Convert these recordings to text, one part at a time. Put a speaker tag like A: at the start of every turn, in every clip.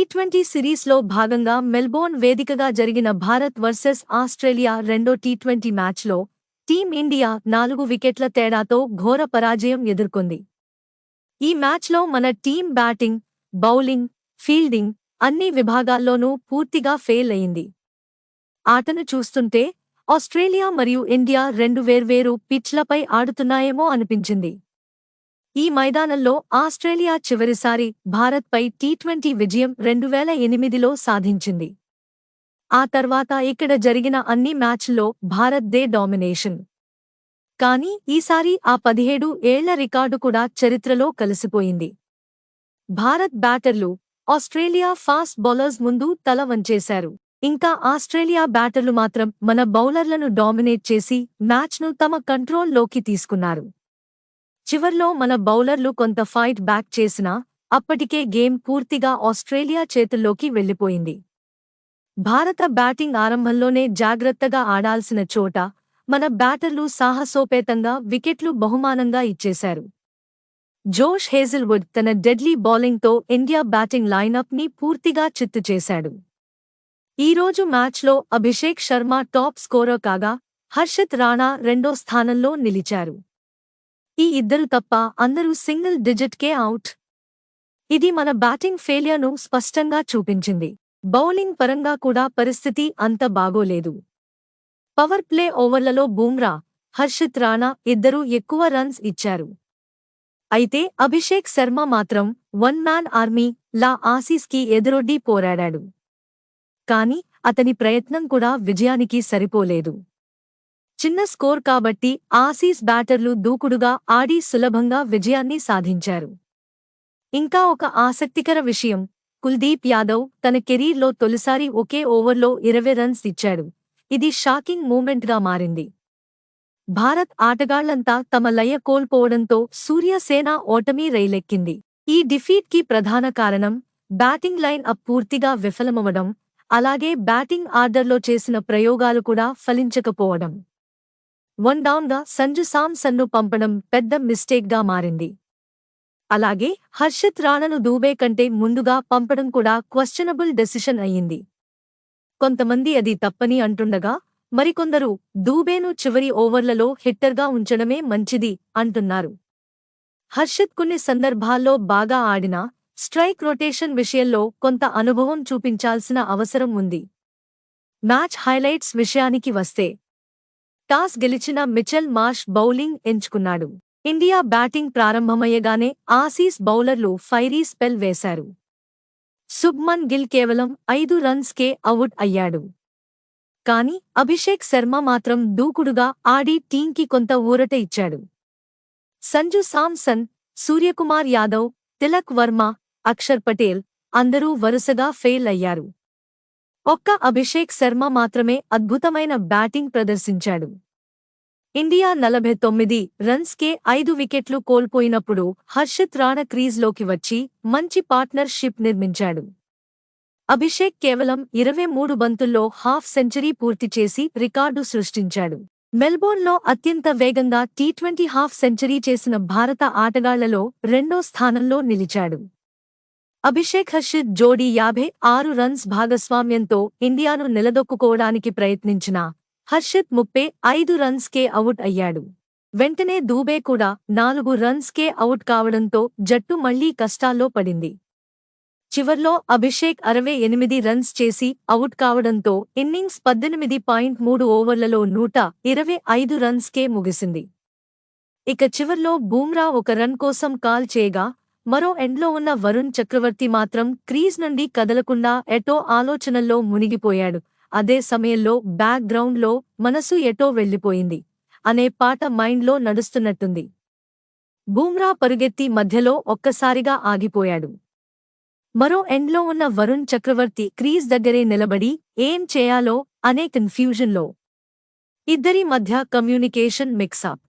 A: T twenty సిరీస్లో భాగంగా Melbourne వేదికగా జరిగిన భారత్ వర్సెస్ ఆస్ట్రేలియా రెండో టీ ట్వంటీ మ్యాచ్లో టీం ఇండియా నాలుగు వికెట్ల తేడాతో ఘోర పరాజయం ఎదుర్కొంది. ఈ మ్యాచ్లో మన టీం బ్యాటింగ్ బౌలింగ్ ఫీల్డింగ్ అన్ని విభాగాల్లోనూ పూర్తిగా ఫెయిల్ అయింది. ఆటను చూస్తుంటే ఆస్ట్రేలియా మరియు ఇండియా రెండు వేర్వేరు పిచ్లపై ఆడుతున్నాయేమో అనిపించింది. ఈ మైదానంలో ఆస్ట్రేలియా చివరిసారి భారత్పై టీ ట్వంటీ విజయం రెండు వేల ఎనిమిదిలో సాధించింది. ఆ తర్వాత ఇక్కడ జరిగిన అన్ని మ్యాచ్ల్లో భారత్ దే డామినేషన్. కానీ ఈసారి ఆ పదిహేడు ఏళ్ళ రికార్డు కూడా చరిత్రలో కలిసిపోయింది. భారత్ బ్యాటర్లు ఆస్ట్రేలియా ఫాస్ట్ బౌలర్స్ ముందు తల వంచేశారు. ఇంకా ఆస్ట్రేలియా బ్యాటర్లు మాత్రం మన బౌలర్లను డామినేట్ చేసి మ్యాచ్ను తమ కంట్రోల్లోకి తీసుకున్నారు. చివర్లో మన బౌలర్లు కొంత ఫైట్ బ్యాక్ చేసినా అప్పటికే గేమ్ పూర్తిగా ఆస్ట్రేలియా చేతుల్లోకి వెళ్ళిపోయింది భారత బ్యాటింగ్ ఆరంభంలోనే జాగ్రత్తగా ఆడాల్సిన చోట మన బ్యాటర్లు సాహసోపేతంగా వికెట్లు బహుమానంగా ఇచ్చేశారు. జోష్ హేజిల్వుడ్ తన డెడ్లీ బౌలింగ్తో ఇండియా బ్యాటింగ్ లైనప్ని పూర్తిగా చిత్తు చేశాడు. ఈరోజు మ్యాచ్లో అభిషేక్ శర్మ టాప్ స్కోరర్ కాగా హర్షిత్ రాణా రెండో స్థానంలో నిలిచారు. ఈ ఇద్దరు తప్ప అందరూ సింగిల్ డిజిట్కే అవుట్. ఇది మన బ్యాటింగ్ ఫెయిలియర్ను స్పష్టంగా చూపించింది. బౌలింగ్ పరంగా కూడా పరిస్థితి అంత బాగోలేదు. పవర్ ప్లే ఓవర్లలో బూమ్రా హర్షిత్ రాణా ఇద్దరూ ఎక్కువ రన్స్ ఇచ్చారు. అయితే అభిషేక్ శర్మ మాత్రం వన్ మ్యాన్ ఆర్మీ లా ఆసీస్కి ఎదురొడ్డి పోరాడాడు. కాని అతని ప్రయత్నం కూడా విజయానికి సరిపోలేదు. చిన్న స్కోర్ కాబట్టి ఆసీస్ బ్యాటర్లు దూకుడుగా ఆడి సులభంగా విజయాన్ని సాధించారు. ఇంకా ఒక ఆసక్తికర విషయం కుల్దీప్ యాదవ్ తన కెరీర్లో తొలిసారి ఒకే ఓవర్లో ఇరవై రన్స్ ఇచ్చాడు. ఇది షాకింగ్ మూమెంట్గా మారింది. భారత్ ఆటగాళ్ళంతా తమ లయ కోల్పోవడంతో సూర్యసేన ఓటమి రైలెక్కింది. ఈ డిఫీట్కి ప్రధాన కారణం బ్యాటింగ్ లైన్ అప్ పూర్తిగా విఫలమవడం అలాగే బ్యాటింగ్ ఆర్డర్లో చేసిన ప్రయోగాలు కూడా ఫలించకపోవడం. వన్ డౌన్గా సంజు సామ్సన్ను పంపడం పెద్ద మిస్టేక్గా మారింది. అలాగే హర్షిత్ రాణను దూబే కంటే ముందుగా పంపడం కూడా క్వశ్చనబుల్ డెసిషన్ అయ్యింది. కొంతమంది అది తప్పని అంటుండగా మరికొందరు దూబేను చివరి ఓవర్లలో హిట్టర్గా ఉంచడమే మంచిది అంటున్నారు. హర్షిత్ కొన్ని సందర్భాల్లో బాగా ఆడినా స్ట్రైక్ రొటేషన్ విషయంలో కొంత అనుభవం చూపించాల్సిన అవసరం ఉంది. మ్యాచ్ హైలైట్స్ విషయానికి వస్తే టాస్ గెలిచిన మిచెల్ మార్ష్ బౌలింగ్ ఎంచుకున్నాడు. ఇండియా బ్యాటింగ్ ప్రారంభమయ్యగానే ఆసీస్ బౌలర్లు ఫైరీ స్పెల్ వేశారు. శుభ్మన్ గిల్ కేవలం ఐదు రన్స్కే అవుట్ అయ్యాడు. కాని అభిషేక్ శర్మ మాత్రం దూకుడుగా ఆడి టీంకి కొంత ఊరట ఇచ్చాడు. సంజు సామ్సన్ సూర్యకుమార్ యాదవ్ తిలక్ వర్మ అక్షర్ పటేల్ అందరూ వరుసగా ఫెయిల్ అయ్యారు. ఒక్క అభిషేక్ శర్మ మాత్రమే అద్భుతమైన బ్యాటింగ్ ప్రదర్శించాడు. ఇండియా నలభై తొమ్మిది రన్స్కే ఐదు వికెట్లు కోల్పోయినప్పుడు హర్షిత్ రాణ క్రీజ్లోకి వచ్చి మంచి పార్ట్నర్షిప్ నిర్మించాడు. అభిషేక్ కేవలం ఇరవై మూడు బంతుల్లో హాఫ్ సెంచరీ పూర్తి చేసి రికార్డు సృష్టించాడు. మెల్బోర్న్లో అత్యంత వేగంగా టీ ట్వంటీ హాఫ్ సెంచరీ చేసిన భారత ఆటగాళ్ళలో రెండో స్థానంలో నిలిచాడు. అభిషేక్ హర్షిత్ జోడీ యాభై ఆరు రన్స్ భాగస్వామ్యంతో ఇండియాను నిలదొక్కుకోవడానికి ప్రయత్నించిన హర్షిత్ ముప్పై ఐదు రన్స్కే అవుట్ అయ్యాడు. వెంటనే దూబే కూడా నాలుగు రన్స్కే అవుట్ కావడంతో జట్టు మళ్ళీ కష్టాల్లో పడింది. చివర్లో అభిషేక్ అరవై ఎనిమిది రన్స్ చేసి అవుట్ కావడంతో ఇన్నింగ్స్ పద్దెనిమిది పాయింట్ మూడు ఓవర్లలో నూట ఇరవై ఐదు రన్స్కే ముగిసింది. ఇక చివర్లో బూమ్రా ఒక రన్ కోసం కాల్ చేయగా మరో ఎండ్లో ఉన్న వరుణ్ చక్రవర్తి మాత్రం క్రీజ్ నుండి కదలకుండా ఎటో ఆలోచనల్లో మునిగిపోయాడు. అదే సమయంలో బ్యాక్గ్రౌండ్లో మనసు ఎటో వెళ్ళిపోయింది. అనే పాట మైండ్లో నడుస్తున్నట్టుంది. బూమ్రా పరుగెత్తి మధ్యలో ఒక్కసారిగా ఆగిపోయాడు. మరో ఎండ్లో ఉన్న వరుణ్ చక్రవర్తి క్రీజ్ దగ్గరే నిలబడి ఏం చేయాలో అనే కన్ఫ్యూజన్లో. ఇద్దరి మధ్య కమ్యూనికేషన్ మిక్సప్.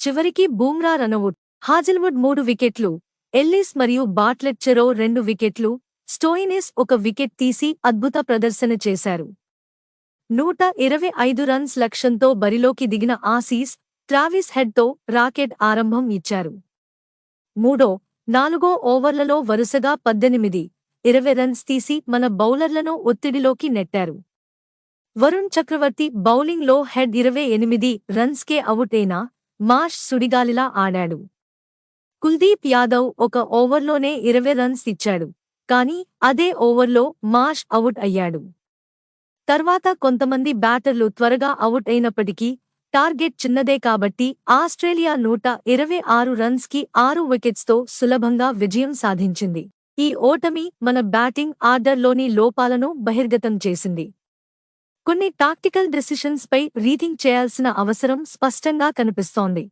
A: చివరికి బూమ్రా రనవుట్ హాజిల్వుడ్ మూడు వికెట్లు ఎల్లిస్ మరియు బాట్లెట్ చెరో రెండు వికెట్లు స్టోయినిస్ ఒక వికెట్ తీసి అద్భుత ప్రదర్శన చేశారు. నూట ఇరవై ఐదు రన్స్ లక్ష్యంతో బరిలోకి దిగిన ఆసీస్ ట్రావిస్ హెడ్తో రాకెట్ ఆరంభం ఇచ్చారు. మూడో నాలుగో ఓవర్లలో వరుసగా పద్దెనిమిది ఇరవై రన్స్ తీసి మన బౌలర్లను ఒత్తిడిలోకి నెట్టారు. వరుణ్ చక్రవర్తి బౌలింగ్లో హెడ్ ఇరవై ఎనిమిది రన్స్కే అవుటైనా అయినా మార్ష్ సుడిగాలిలా ఆడాడు. కుల్దీప్ యాదవ్ ఒక ఓవర్లోనే ఇరవై రన్స్ ఇచ్చాడు. కానీ అదే ఓవర్లో మాష్ అవుట్ అయ్యాడు. తర్వాత కొంతమంది బ్యాటర్లు త్వరగా అవుట్ అయినప్పటికీ టార్గెట్ చిన్నదే కాబట్టి ఆస్ట్రేలియా నూట ఇరవై ఆరు రన్స్కి ఆరు వికెట్స్తో సులభంగా విజయం సాధించింది. ఈ ఓటమి మన బ్యాటింగ్ ఆర్డర్లోని లోపాలను బహిర్గతం చేసింది. కొన్ని టాక్టికల్ డెసిషన్స్ పై రీథింక్ చేయాల్సిన అవసరం స్పష్టంగా కనిపిస్తోంది.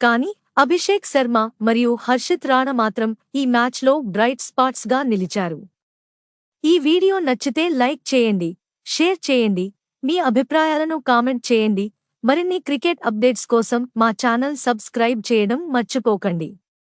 A: కానీ అభిషేక్ శర్మ మరియు హర్షిత్ రాణా మాత్రం ఈ మ్యాచ్లో బ్రైట్ స్పాట్స్గా నిలిచారు. ఈ వీడియో నచ్చితే లైక్ చేయండి షేర్ చేయండి మీ అభిప్రాయాలను కామెంట్ చేయండి. మరిన్ని క్రికెట్ అప్డేట్స్ కోసం మా ఛానల్ సబ్స్క్రైబ్ చేయడం మర్చిపోకండి.